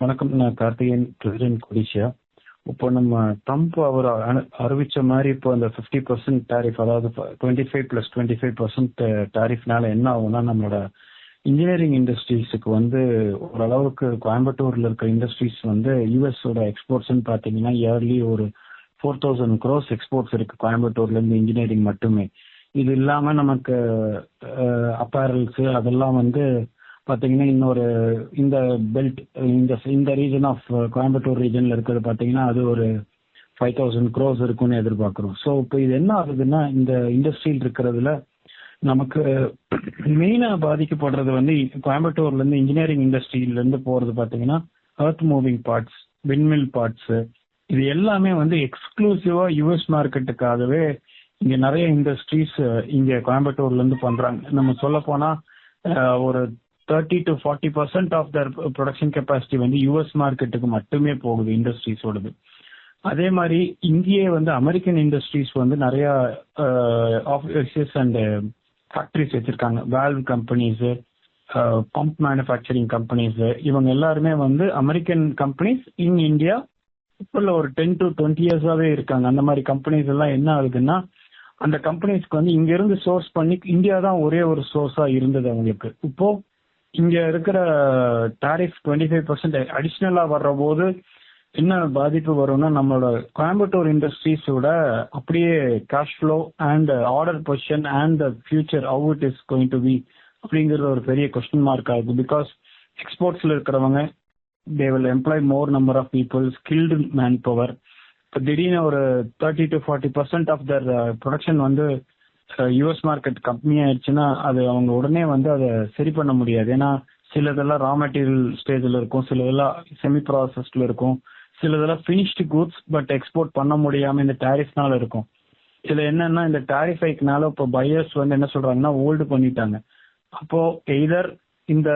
வணக்கம் நான் கார்த்திகேயன் பிரசிடென்ட் கொடிஷியா இப்போ நம்ம ட்ரம்ப் அவர் அனு- அறிவிச்ச மாதிரி இப்போ அந்த ஃபிஃப்டி பர்சன்ட் டாரிஃப் அதாவது twenty five plus twenty five percent டாரிஃப்னால என்ன ஆகும்னா நம்மளோட இன்ஜினியரிங் இண்டஸ்ட்ரீஸுக்கு வந்து ஓரளவுக்கு கோயம்புத்தூர்ல இருக்க இண்டஸ்ட்ரீஸ் வந்து யூஎஸோட எக்ஸ்போர்ட்ஸ்னு பார்த்தீங்கன்னா இயர்லி ஒரு ஃபோர் தௌசண்ட் க்ரோஸ் எக்ஸ்போர்ட்ஸ் இருக்கு கோயம்புத்தூர்ல இருந்து இன்ஜினியரிங் மட்டுமே. இது இல்லாம நமக்கு அப்பேரல்ஸ் அதெல்லாம் வந்து பார்த்தீங்கன்னா இன்னொரு இந்த பெல்ட் இந்த இந்த ரீஜன் ஆஃப் கோயம்புத்தூர் ரீஜனில் இருக்கிறது பார்த்தீங்கன்னா அது ஒரு ஃபைவ் தௌசண்ட் க்ரோஸ் இருக்கும்னு எதிர்பார்க்குறோம். ஸோ இப்போ இது என்ன ஆகுதுன்னா இந்த இண்டஸ்ட்ரியில் இருக்கிறதுல நமக்கு மெயினாக பாதிக்கப்படுறது வந்து கோயம்புத்தூர்லேருந்து இன்ஜினியரிங் இண்டஸ்ட்ரியிலேருந்து போகிறது பார்த்தீங்கன்னா அர்த் மூவிங் பார்ட்ஸ் விண்மில் பார்ட்ஸு இது எல்லாமே வந்து எக்ஸ்க்ளூசிவா யூஎஸ் மார்க்கெட்டுக்காகவே இங்க நிறைய இண்டஸ்ட்ரீஸ் uh, இங்க கோயம்புத்தூர்ல இருந்து பண்றாங்க. நம்ம சொல்ல போனா uh, ஒரு thirty to forty percent of their production capacity வந்து யூஎஸ் மார்க்கெட்டுக்கு மட்டுமே போகுது இண்டஸ்ட்ரீஸோடது அதே மாதிரி இங்கேயே வந்து அமெரிக்கன் இண்டஸ்ட்ரீஸ் வந்து நிறைய ஆஃபீஸஸ் அண்ட் ஃபேக்டரிஸ் வச்சிருக்காங்க. Valve companies pump manufacturing companies இவங்க எல்லாருமே வந்து அமெரிக்கன் கம்பெனிஸ் இன் இந்தியா இப்போ ஒரு டென் டு டுவெண்ட்டி இயர்ஸாவே இருக்காங்க. அந்த மாதிரி கம்பெனிஸ் எல்லாம் என்ன ஆகுதுன்னா அந்த கம்பெனிஸ்க்கு வந்து இங்கிருந்து சோர்ஸ் பண்ணி இந்தியா தான் ஒரே ஒரு சோர்ஸா இருந்தது அவங்களுக்கு. இப்போ இங்க இருக்கிற டாரிஃப் டுவெண்ட்டி ஃபைவ் பர்சன்ட் அடிஷ்னலா வர்ற போது என்ன பாதிப்பு வரும்னா நம்மளோட கோயம்புத்தூர் இண்டஸ்ட்ரீஸோட அப்படியே cash flow and order position and the future how it is going to be அப்படிங்கிறது ஒரு பெரிய கொஸ்டின் மார்க் ஆகுது. பிகாஸ் எக்ஸ்போர்ட்ஸ்ல இருக்கிறவங்க they will employ more number of people skilled manpower இப்போ திடீர்னு ஒரு thirty to forty percent of their production வந்து யூஎஸ் மார்க்கெட் கம்மியாயிடுச்சுன்னா அது அவங்க உடனே வந்து அதை சரி பண்ண முடியாது. ஏன்னா சிலதெல்லாம் ரா மெட்டீரியல் ஸ்டேஜில் இருக்கும் சிலதெல்லாம் செமி ப்ராசஸ்ல இருக்கும் சிலதெல்லாம் ஃபினிஷ்டு குட்ஸ் பட் எக்ஸ்போர்ட் பண்ண முடியாம இந்த டேரிஃப்னால இருக்கும். இதுல என்னன்னா இந்த டேரிஃப் ஹைக்னால இப்போ பையர்ஸ் வந்து என்ன சொல்றாங்கன்னா ஹோல்டு பண்ணிட்டாங்க. அப்போ எய்தர் இந்த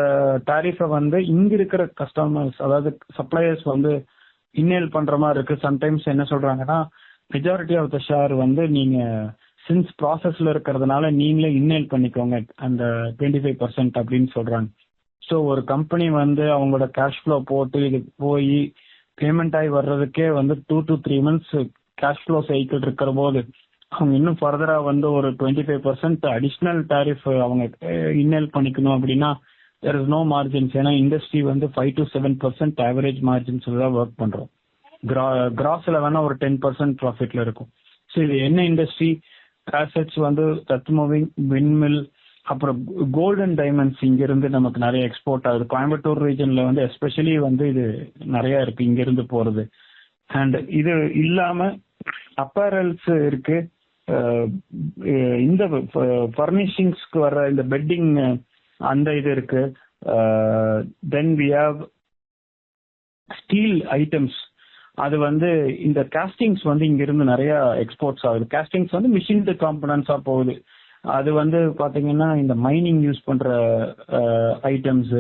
டாரிஃபை வந்து இங்க இருக்கிற கஸ்டமர்ஸ் அதாவது சப்ளையர்ஸ் வந்து இன்னேல் பண்ற மாதிரி இருக்கு. சம்டைம்ஸ் என்ன சொல்றாங்கன்னா மெஜாரிட்டி ஆஃப் த ஷேர் வந்து நீங்க சின்ஸ் ப்ராசஸ்ல இருக்கிறதுனால நீங்களே இன்னேல் பண்ணிக்கோங்க. அந்த டுவெண்ட்டி ஃபைவ் பர்சன்ட் அப்படின்னு சொல்றாங்க. ஸோ ஒரு கம்பெனி வந்து அவங்களோட கேஷ் ஃப்ளோ போட்டு இது போய் பேமெண்ட் ஆகி வர்றதுக்கே வந்து two to three months cash flow cycle இருக்கிற போது அவங்க இன்னும் ஃபர்தரா வந்து ஒரு twenty five percent additional tariff அவங்க இன்னேல் பண்ணிக்கணும் அப்படின்னா தெர் இஸ் நோ மார்ஜின்ஸ் ஏன்னா இண்டஸ்ட்ரி வந்து five to seven percent average margins தான் ஒர்க் பண்றோம். கிராஸ்ல வேணா ஒரு டென் பர்சன்ட் ப்ராஃபிட்ல இருக்கும். ஸோ இது என்ன இண்டஸ்ட்ரி ஆசட்ஸ் வந்து தத் மூவிங் விண்மில் அப்புறம் கோல்டன் டைமண்ட்ஸ் இங்கிருந்து நமக்கு நிறைய எக்ஸ்போர்ட் ஆகுது. கோயம்புத்தூர் ரீஜன்ல வந்து எஸ்பெஷலி வந்து இது நிறைய இருக்கு இங்க இருந்து போறது. அண்ட் இது இல்லாம அப்பரல்ஸ் இருக்கு. இந்த ஃபர்னிஷிங்ஸ்க்கு வர இந்த பெட்டிங் அந்த இது இருக்கு. Then we have steel items அது வந்து இந்த காஸ்டிங்ஸ் வந்து இங்க இருந்து நிறைய எக்ஸ்போர்ட்ஸ் ஆகுது. காஸ்டிங்ஸ் வந்து மிஷின் காம்பனன்ஸா போகுது. அது வந்து பாத்தீங்கன்னா இந்த மைனிங் யூஸ் பண்ற ஐட்டம்ஸ்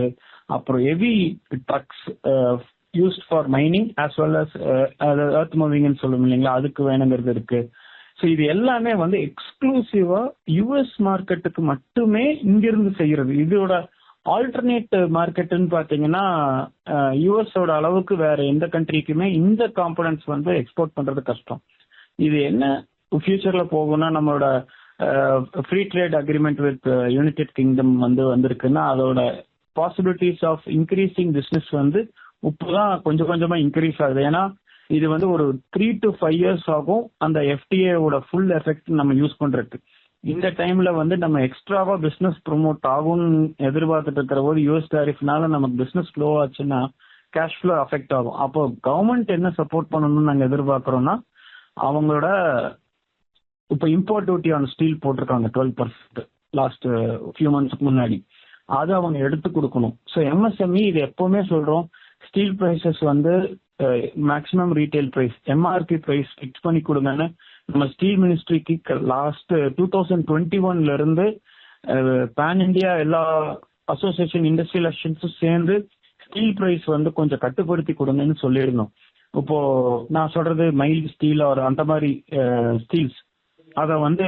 அப்புறம் heavy trucks used for mining as well as earth மூவிங்னு சொல்லுவோம் இல்லைங்களா? அதுக்கு வேணுங்கிறது இருக்கு. ஸோ இது எல்லாமே வந்து எக்ஸ்க்ளூசிவா யூஎஸ் மார்க்கெட்டுக்கு மட்டுமே இங்கிருந்து செய்யறது. இதோட ஆல்டர்னேட் மார்க்கெட்டுன்னு பாத்தீங்கன்னா யூஎஸோட அளவுக்கு வேற எந்த கண்ட்ரிக்குமே இந்த காம்பனன்ட்ஸ் வந்து எக்ஸ்போர்ட் பண்றது கஷ்டம். இது என்ன ஃபியூச்சர்ல போகும்னா நம்மளோட free trade agreement with United Kingdom வந்து வந்திருக்குன்னா அதோட பாசிபிலிட்டிஸ் ஆஃப் இன்க்ரீசிங் பிஸ்னஸ் வந்து இப்போதான் கொஞ்சம் கொஞ்சமா இன்க்ரீஸ் ஆகுது. ஏன்னா இது வந்து ஒரு த்ரீ டு ஃபைவ் இயர்ஸ் ஆகும். அந்த எஃப்டிஏவோட ஃபுல் எஃபெக்ட் நம்ம யூஸ் பண்றதுக்கு. இந்த டைம்ல வந்து நம்ம எக்ஸ்ட்ராவா பிசினஸ் ப்ரொமோட் ஆகும்னு எதிர்பார்த்துட்டு இருக்கிற போது யூஎஸ் டாரிஃப்னால நமக்கு பிசினஸ் ஸ்லோ ஆச்சுன்னா கேஷ் ஃப்ளோ அஃபெக்ட் ஆகும். அப்போ கவர்மெண்ட் என்ன சப்போர்ட் பண்ணணும்னு நாங்க எதிர்பார்க்கறோம்னா அவங்களோட இப்போ இம்போர்ட் டியூட்டி ஆன் ஸ்டீல் போட்டிருக்காங்க டுவெல் பர்சன்ட் லாஸ்ட் ஃபியூ மந்த்ஸ்க்கு முன்னாடி. அது அவங்க எடுத்து கொடுக்கணும். ஸோ எம்எஸ்எம்இ இது எப்பவுமே சொல்றோம் ஸ்டீல் ப்ரைசஸ் வந்து maximum retail price MRP price fix பண்ணி கொடுங்கன்னு நம்ம ஸ்டீல் மினிஸ்ட்ரிக்கு லாஸ்ட் டூ தௌசண்ட் டுவெண்ட்டி ஒன்ல இருந்து பேன் இந்தியா எல்லா அசோசியேஷன் இண்டஸ்ட்ரியல் அசோசியேஷன்ஸும் சேர்ந்து ஸ்டீல் பிரைஸ் வந்து கொஞ்சம் கட்டுப்படுத்தி கொடுங்கன்னு சொல்லியிருந்தோம். இப்போ நான் சொல்றது மைல் ஸ்டீல் ஒரு அந்த மாதிரி ஸ்டீல்ஸ் அதை வந்து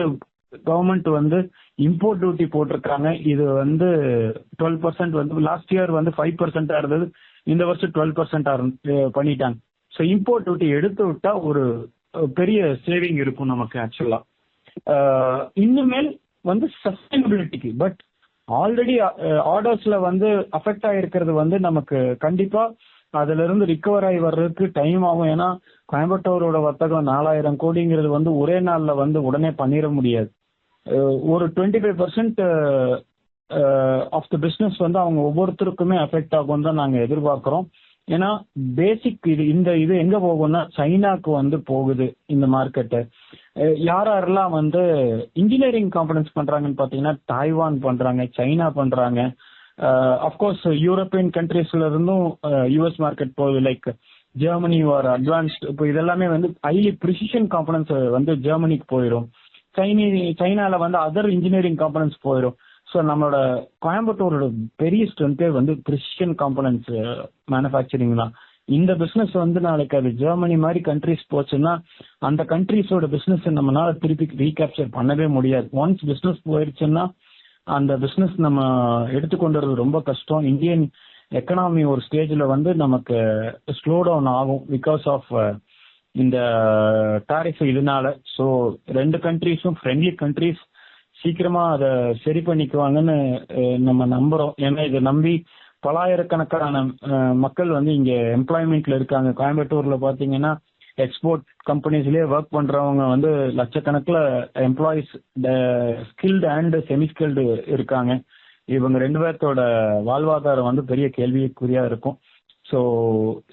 கவர்மெண்ட் வந்து இம்போர்ட் டியூட்டி போட்டிருக்காங்க. இது வந்து டுவெல் பர்சன்ட் வந்து லாஸ்ட் இயர் வந்து ஃபைவ் பர்சன்டா இருந்தது. இந்த வருஷம் டுவெல் பர்சன்டா பண்ணிட்டாங்க. ஸோ இம்போர்ட் டியூட்டி எடுத்து விட்டா ஒரு பெரிய சேவிங் இருக்கும் நமக்கு ஆக்சுவலா இன்னுமேல் வந்து சஸ்டைனபிலிட்டிக்கு பட் ஆல்ரெடி ஆர்டர்ஸ்ல வந்து அஃபெக்ட் ஆயிருக்கிறது வந்து நமக்கு கண்டிப்பா அதுல இருந்து ரிகவர் ஆகி வர்றதுக்கு டைம் ஆகும். ஏன்னா கோயம்புத்தூரோட வர்த்தகம் நாலாயிரம் கோடிங்கிறது வந்து ஒரே நாள்ல வந்து உடனே பண்ணிட முடியாது. ஒரு twenty five percent of the business வந்து அவங்க ஒவ்வொருத்தருக்குமே அஃபெக்ட் ஆகும் தான் நாங்கள் எதிர்பார்க்குறோம். ஏன்னா பேசிக் இது இந்த இது எங்க போகும்னா சைனாக்கு வந்து போகுது இந்த மார்க்கெட்டு யார் யாரெல்லாம் வந்து இன்ஜினியரிங் காம்பனன்ஸ் பண்றாங்கன்னு பார்த்தீங்கன்னா தாய்வான் பண்றாங்க சைனா பண்றாங்க. அஃப்கோர்ஸ் யூரோப்பியன் கண்ட்ரீஸ்ல இருந்தும் யூஎஸ் மார்க்கெட் போகுது. லைக் ஜெர்மனி ஆர் அட்வான்ஸ்ட் இப்போ இதெல்லாமே வந்து ஹைலி ப்ரிசிஷன் காம்பனன்ஸ் வந்து ஜெர்மனிக்கு போயிடும் சைனி சைனால வந்து அதர் இன்ஜினியரிங் காம்பனன்ஸ் போயிடும் ஸோ நம்மளோட கோயம்புத்தூரோட பெரிய ஸ்ட்ரென்த்தே வந்து கிறிஸ்டியன் காம்பனன்ஸ் மேனுஃபேக்சரிங் தான். இந்த பிசினஸ் வந்து நாளைக்கு அது ஜெர்மனி மாதிரி கண்ட்ரிஸ் போச்சுன்னா அந்த கண்ட்ரிஸோட பிசினஸ் நம்மளால திருப்பி ரீகேப்சர் பண்ணவே முடியாது. ஒன்ஸ் பிசினஸ் போயிடுச்சுன்னா அந்த பிசினஸ் நம்ம எடுத்துக்கொண்டு வர்றது ரொம்ப கஷ்டம். இந்தியன் எக்கனாமி ஒரு ஸ்டேஜ்ல வந்து நமக்கு ஸ்லோ டவுன் ஆகும் பிகாஸ் ஆஃப் uh, இந்த டாரிஃப் இதனால. ஸோ ரெண்டு கண்ட்ரீஸும் ஃப்ரெண்ட்லி கண்ட்ரீஸ் சீக்கிரமா அதை சரி பண்ணிக்குவாங்கன்னு நம்ம நம்புறோம். ஏன்னா இதை நம்பி பலாயிரக்கணக்கான மக்கள் வந்து இங்க எம்ப்ளாய்மெண்ட்ல இருக்காங்க. கோயம்புத்தூர்ல பாத்தீங்கன்னா எக்ஸ்போர்ட் கம்பெனிஸ்லயே ஒர்க் பண்றவங்க வந்து லட்சக்கணக்கில் employees skilled and semi skilled இருக்காங்க. இவங்க ரெண்டு பேர்த்தோட வாழ்வாதாரம் வந்து பெரிய கேள்விக்குறியா இருக்கும். ஸோ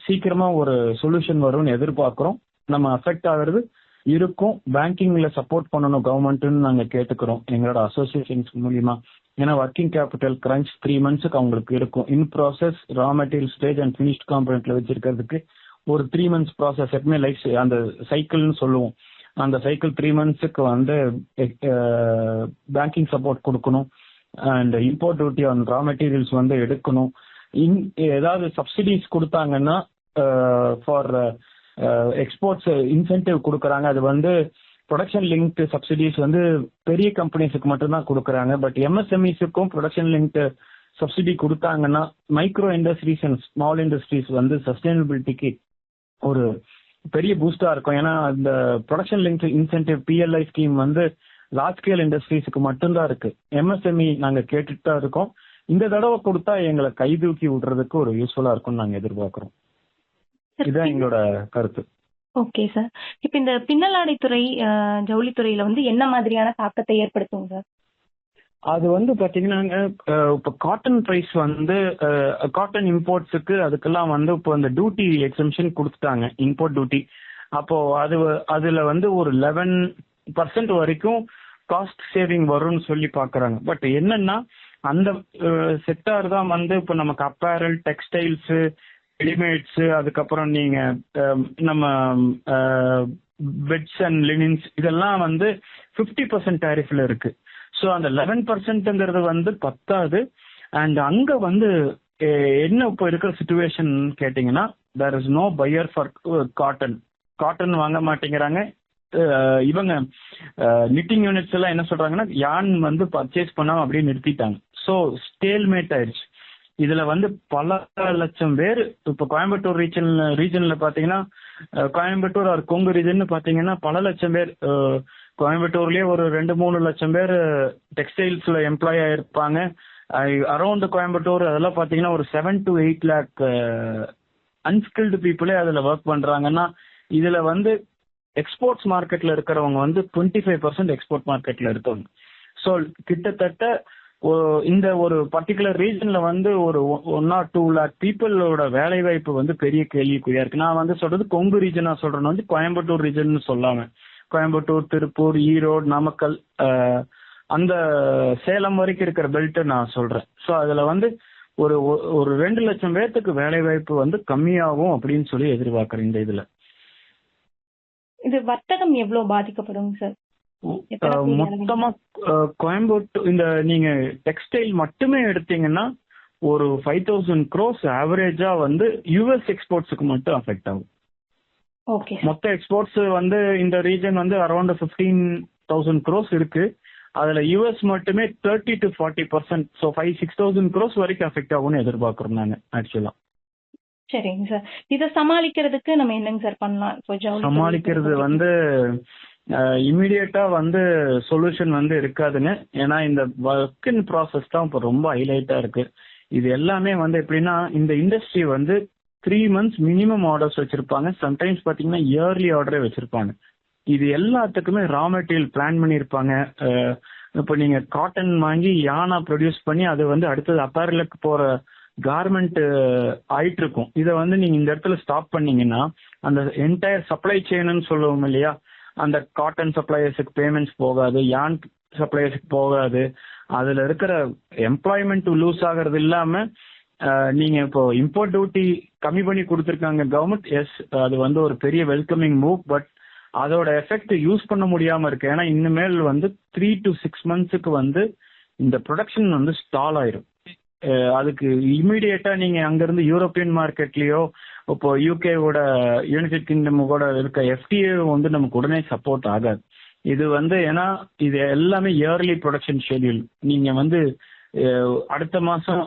சீக்கிரமா ஒரு சொல்யூஷன் வரும்னு எதிர்பார்க்கிறோம். நம்ம அஃபெக்ட் ஆகுறது இருக்கும். பேங்கிங்ல சப்போர்ட் பண்ணணும் கவர்மெண்ட்னு நாங்க கேட்டுக்கிறோம். எங்களோட அசோசியேஷன்ஸ் மூலியமா. ஏன்னா ஒர்க்கிங் கேபிட்டல் கிரன்ச் த்ரீ மந்த்ஸுக்கு அவங்களுக்கு இருக்கும். In process raw material stage and finished காம்பனண்ட்ல வச்சிருக்கிறதுக்கு ஒரு த்ரீ மந்த்ஸ் ப்ராசஸ் எப்பவுமே லைஃப் அந்த சைக்கிள்னு சொல்லுவோம். அந்த சைக்கிள் த்ரீ மந்த்ஸுக்கு வந்து eh, eh, பேங்கிங் சப்போர்ட் கொடுக்கணும். And import duty on raw materials வந்து எடுக்கணும். இன் ஏதாவது சப்சிடிஸ் கொடுத்தாங்கன்னா eh, ஃபார் எக்ஸ்போர்ட்ஸ் இன்சென்டிவ் கொடுக்குறாங்க. அது வந்து ப்ரொடக்ஷன் லிங்க்டு சப்சிடிஸ் வந்து பெரிய கம்பெனிஸுக்கு மட்டும்தான் கொடுக்குறாங்க. பட் எம்எஸ்எம்இஸுக்கும் ப்ரொடக்ஷன் லிங்க்டு சப்சிடி கொடுத்தாங்கன்னா micro industries and small industries வந்து சஸ்டைனபிலிட்டிக்கு ஒரு பெரிய பூஸ்டா இருக்கும். ஏன்னா இந்த production link incentive PLI scheme வந்து லார்ஜ் ஸ்கேல் இண்டஸ்ட்ரீஸுக்கு மட்டும்தான் இருக்கு. எம்எஸ்எம்இ நாங்க கேட்டுட்டு தான் இருக்கோம். இந்த தடவை கொடுத்தா எங்களை கைதூக்கி விடுறதுக்கு ஒரு யூஸ்ஃபுல்லா இருக்கும்னு நாங்க எதிர்பார்க்கிறோம். இதுதான் எங்களோட கருத்து. Okay sir. இப்போ இந்த பின்னலாடைத்துறை ஜவுளித்துறையில வந்து என்ன மாதிரியான தாக்கத்தை ஏற்படுத்தும் சார்? அது வந்து பாத்தீங்கன்னா இப்ப காட்டன் பிரைஸ் வந்து காட்டன் இம்போர்ட்ஸுக்கு அதுக்கெல்லாம் வந்து இப்போ இந்த டியூட்டி எக்ஸம்ஷன் கொடுத்துட்டாங்க இம்போர்ட் டியூட்டி அப்போ அது அதுல வந்து ஒரு லெவன் பர்சன்ட் வரைக்கும் காஸ்ட் சேவிங் வரும்னு சொல்லி பாக்குறாங்க. பட் என்னன்னா அந்த செக்டார் தான் வந்து இப்போ நமக்கு அப்பேரல் டெக்ஸ்டைல்ஸ் ரெடிமேட்ஸ் அதுக்கப்புறம் நீங்க நம்ம பெட்ஸ் அண்ட் லினின்ஸ் இதெல்லாம் வந்து ஃபிஃப்டி பர்சன்ட் டேரிஃப்ல இருக்கு. ஸோ அந்த லெவன் பர்சன்ட்ங்கிறது வந்து பத்தாது. அண்ட் அங்க வந்து என்ன இப்போ இருக்கிற சுச்சுவேஷன் கேட்டிங்கன்னா there is no buyer for cotton cotton வாங்க மாட்டேங்கிறாங்க. இவங்க நிட்டிங் யூனிட்ஸ் எல்லாம் என்ன சொல்றாங்கன்னா யான் வந்து பர்ச்சேஸ் பண்ணாம அப்படியே நிறுத்திட்டாங்க. ஸோ ஸ்டேல்மேட் ஆயிடுச்சு. இதுல வந்து பல லட்சம் பேர் இப்ப கோயம்புத்தூர் ரீஜன் ரீஜன்ல பாத்தீங்கன்னா கோயம்புத்தூர் ஆர் கொங்கு ரீஜன் பாத்தீங்கன்னா பல லட்சம் பேர் கோயம்புத்தூர்லயே ஒரு ரெண்டு மூணு லட்சம் பேர் டெக்ஸ்டைல்ஸ்ல எம்ப்ளாய் ஆயிருப்பாங்க. அரௌண்ட் கோயம்புத்தூர் அதெல்லாம் பாத்தீங்கன்னா ஒரு seven to eight lakh unskilled பீப்புளே அதுல ஒர்க் பண்றாங்கன்னா இதுல வந்து எக்ஸ்போர்ட்ஸ் மார்க்கெட்ல இருக்கிறவங்க வந்து டுவெண்ட்டி ஃபைவ் பர்சன்ட் எக்ஸ்போர்ட் மார்க்கெட்ல இருக்கவங்க ஸோ கிட்டத்தட்ட இந்த ஒரு பர்டிகுலர் ரீஜன்ல வந்து ஒரு ஒன் ஆர் டூ லேக் பீப்புளோட வேலை வாய்ப்பு வந்து பெரிய கேள்விக்குறியா இருக்கு. நான் வந்து சொல்றது கொங்கு ரீஜனா சொல்றேன். வந்து கோயம்புத்தூர் ரீஜன் சொல்லாம. கோயம்புத்தூர் திருப்பூர் ஈரோடு நாமக்கல் அந்த சேலம் வரைக்கும் இருக்கிற பெல்ட் நான் சொல்றேன். ஸோ அதுல வந்து ஒரு ஒ- ஒரு ரெண்டு லட்சம் பேர்த்துக்கு வேலை வாய்ப்பு வந்து கம்மியாகும் அப்படின்னு சொல்லி எதிர்பார்க்குறேன் இந்த இதுல. இது வர்த்தகம் எவ்வளவு பாதிக்கப்படும் சார் மொத்தமா கோயம்புத்தூர் இந்த நீங்க டெக்ஸ்டைல் மட்டுமே எடுத்தீங்கன்னா ஒரு ஃபைவ் தௌசண்ட் க்ரோஸ் ஆவரேஜா வந்து யூஎஸ் எக்ஸ்போர்ட்ஸுக்கு மட்டும் அஃபெக்ட் ஆகும். ஓகே மொத்த எக்ஸ்போர்ட்ஸ் வந்து இந்த ரீஜன் வந்து அரௌண்ட் ஃபிஃப்டீன் தௌசண்ட் க்ரோஸ் இருக்கு. அதுல யூஎஸ் மட்டுமே thirty to forty percent so five six thousand crores வரைக்கும் அஃபெக்ட் ஆகும்னு எதிர்பார்க்குறோம் நாங்க ஆக்சுவலா சரிங்க சார் இத சமாளிக்கிறதுக்கு நம்ம என்னங்க சார் பண்ணலாம்? சமாளிக்கிறது வந்து இமிடியேட்டா வந்து சொல்யூஷன் வந்து இருக்காதுங்க ஏன்னா இந்த ஒர்க் இன் ப்ராசஸ் தான் இப்போ ரொம்ப ஹைலைட்டா இருக்கு. இது எல்லாமே வந்து எப்படின்னா இந்த இண்டஸ்ட்ரி வந்து த்ரீ மந்த்ஸ் மினிமம் ஆர்டர்ஸ் வச்சிருப்பாங்க. சம்டைம்ஸ் பாத்தீங்கன்னா இயர்லி ஆர்டரே வச்சிருப்பாங்க. இது எல்லாத்துக்குமே ரா மெட்டீரியல் பிளான் பண்ணியிருப்பாங்க. இப்போ நீங்க காட்டன் வாங்கி யானா ப்ரொடியூஸ் பண்ணி அது வந்து அடுத்தது அப்பேரலுக்கு போற கார்மெண்ட் ஆயிட்டு இருக்கும் இதை வந்து நீங்க இந்த இடத்துல ஸ்டாப் பண்ணீங்கன்னா அந்த என்டையர் சப்ளை செயின்னு சொல்லுவோம் இல்லையா அந்த காட்டன் சப்ளையர்ஸுக்கு பேமெண்ட்ஸ் போகாது யான் சப்ளையர்ஸுக்கு போகாது. அதுல இருக்கிற எம்ப்ளாய்மெண்ட் லூஸ் ஆகிறது இல்லாம நீங்க இப்போ இம்போர்ட் டியூட்டி கம்மி பண்ணி கொடுத்துருக்காங்க கவர்மெண்ட் எஸ் அது வந்து ஒரு பெரிய வெல்கமிங் மூவ் பட் அதோட எஃபெக்ட் யூஸ் பண்ண முடியாம இருக்கு. ஏன்னா இனிமேல் வந்து த்ரீ டு சிக்ஸ் மந்த்ஸுக்கு வந்து இந்த ப்ரொடக்ஷன் வந்து ஸ்டால் ஆயிரும். அதுக்கு இமிடியேட்டா நீங்க அங்கிருந்து யூரோப்பியன் மார்க்கெட்லயோ இப்போ யூகேவோட யுனைடெட் கிங்டம் கூட இருக்க எஃப்டிஏ வந்து நமக்கு உடனே சப்போர்ட் ஆகாது. இது வந்து ஏன்னா இது எல்லாமே இயர்லி ப்ரொடக்ஷன் ஷெட்யூல் நீங்க வந்து அடுத்த மாசம்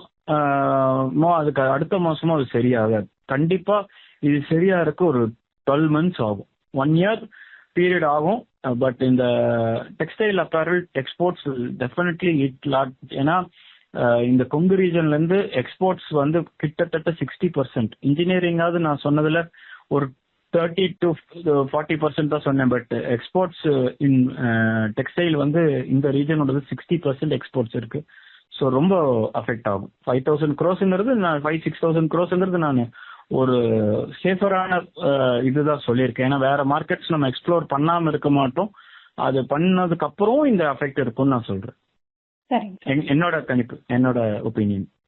அதுக்கு அடுத்த மாசமும் அது சரியாகாது. கண்டிப்பா இது சரியா இருக்க ஒரு டுவெல் மந்த்ஸ் ஆகும். ஒன் இயர் பீரியட் ஆகும். பட் இந்த textile apparel exports definitely it lot ஏன்னா இந்த கொங்கு ரீஜன்ல இருந்து எக்ஸ்போர்ட்ஸ் வந்து கிட்டத்தட்ட சிக்ஸ்டி பர்சன்ட் இன்ஜினியரிங்காவது நான் சொன்னதுல ஒரு தேர்ட்டி டு ஃபார்ட்டி பர்சன்ட் தான் சொன்னேன் பட் எக்ஸ்போர்ட்ஸ் இன் டெக்ஸ்டைல் வந்து இந்த ரீஜனோடது சிக்ஸ்டி பர்சன்ட் எக்ஸ்போர்ட்ஸ் இருக்கு. ஸோ ரொம்ப அஃபெக்ட் ஆகும். ஃபைவ் தௌசண்ட் க்ரோஸ்ங்கிறது நான் ஃபைவ் சிக்ஸ் தௌசண்ட் க்ரோஸ்ங்கிறது நான் ஒரு சேஃபரான இதுதான் சொல்லியிருக்கேன். ஏன்னா வேற மார்க்கெட்ஸ் நம்ம எக்ஸ்ப்ளோர் பண்ணாமல் இருக்க மாட்டோம். அது பண்ணதுக்கு அப்புறம் இந்த அஃபெக்ட் இருக்கும்னு நான் சொல்றேன். சரிங்க என்னோட கணிப்பு என்னோட ஒப்பீனியன்